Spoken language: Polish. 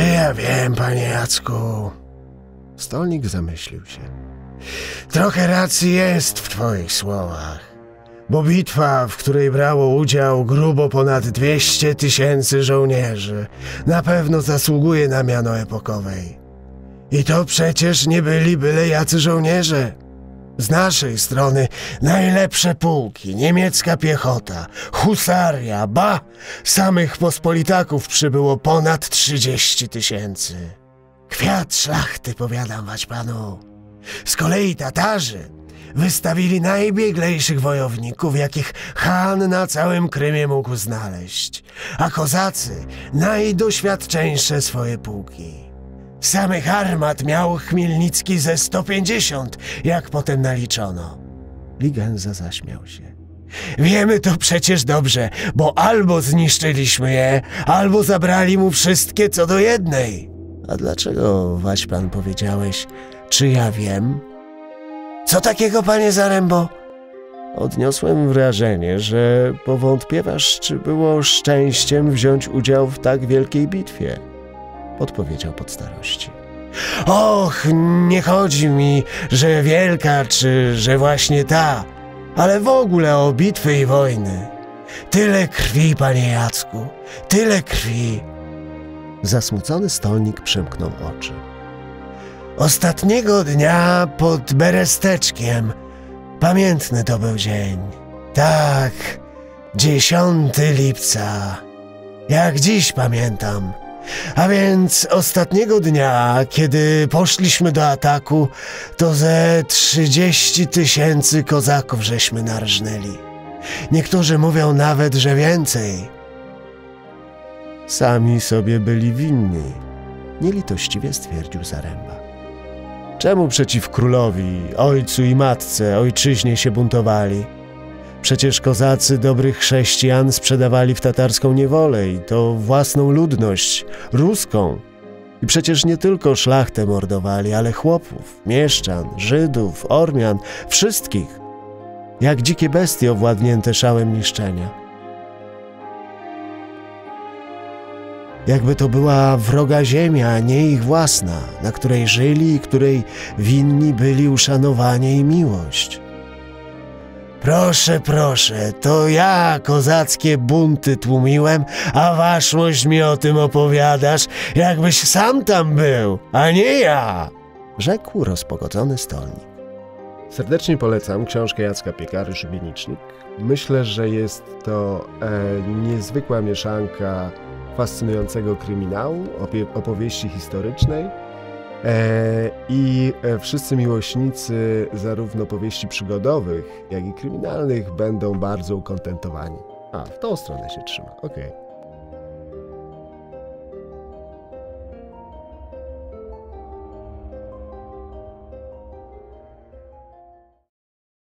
ja wiem, panie Jacku. Stolnik zamyślił się. Trochę racji jest w twoich słowach. Bo bitwa, w której brało udział grubo ponad 200 tysięcy żołnierzy, na pewno zasługuje na miano epokowej. I to przecież nie byli byle jacy żołnierze. Z naszej strony najlepsze pułki, niemiecka piechota, husaria, ba, samych pospolitaków przybyło ponad 30 tysięcy. Kwiat szlachty, powiadam wać panu. Z kolei Tatarzy wystawili najbieglejszych wojowników, jakich Han na całym Krymie mógł znaleźć, a kozacy najdoświadczeńsze swoje pułki. Samych armat miał Chmielnicki ze 150, jak potem naliczono. Ligenza zaśmiał się. Wiemy to przecież dobrze, bo albo zniszczyliśmy je, albo zabrali mu wszystkie co do jednej. A dlaczego, Waćpan, powiedziałeś, czy ja wiem? Co takiego, panie Zarembo? Odniosłem wrażenie, że powątpiewasz, czy było szczęściem wziąć udział w tak wielkiej bitwie odpowiedział pod starości. Och, nie chodzi mi, że wielka, czy że właśnie ta, ale w ogóle o bitwy i wojny. Tyle krwi, panie Jacku, tyle krwi. Zasmucony stolnik przymknął oczy. Ostatniego dnia pod Beresteczkiem, pamiętny to był dzień. Tak, 10 lipca. Jak dziś pamiętam. A więc ostatniego dnia, kiedy poszliśmy do ataku, to ze 30 tysięcy kozaków żeśmy narżnęli. Niektórzy mówią nawet, że więcej. Sami sobie byli winni, nielitościwie stwierdził Zaręba. Czemu przeciw królowi, ojcu i matce, ojczyźnie się buntowali? Przecież kozacy dobrych chrześcijan sprzedawali w tatarską niewolę i to własną ludność, ruską. I przecież nie tylko szlachtę mordowali, ale chłopów, mieszczan, Żydów, Ormian, wszystkich. Jak dzikie bestie owładnięte szałem niszczenia. Jakby to była wroga ziemia, nie ich własna, na której żyli i której winni byli uszanowanie i miłość. Proszę, proszę, to ja kozackie bunty tłumiłem, a waszmość mi o tym opowiadasz, jakbyś sam tam był, a nie ja, rzekł rozpogodzony stolnik. Serdecznie polecam książkę Jacka Piekary Szubienicznik. Myślę, że jest to e, niezwykła mieszanka fascynującego kryminału, opowieści historycznej I e, wszyscy miłośnicy zarówno powieści przygodowych, jak i kryminalnych będą bardzo ukontentowani. A, w tą stronę się trzyma. Okej. Okay.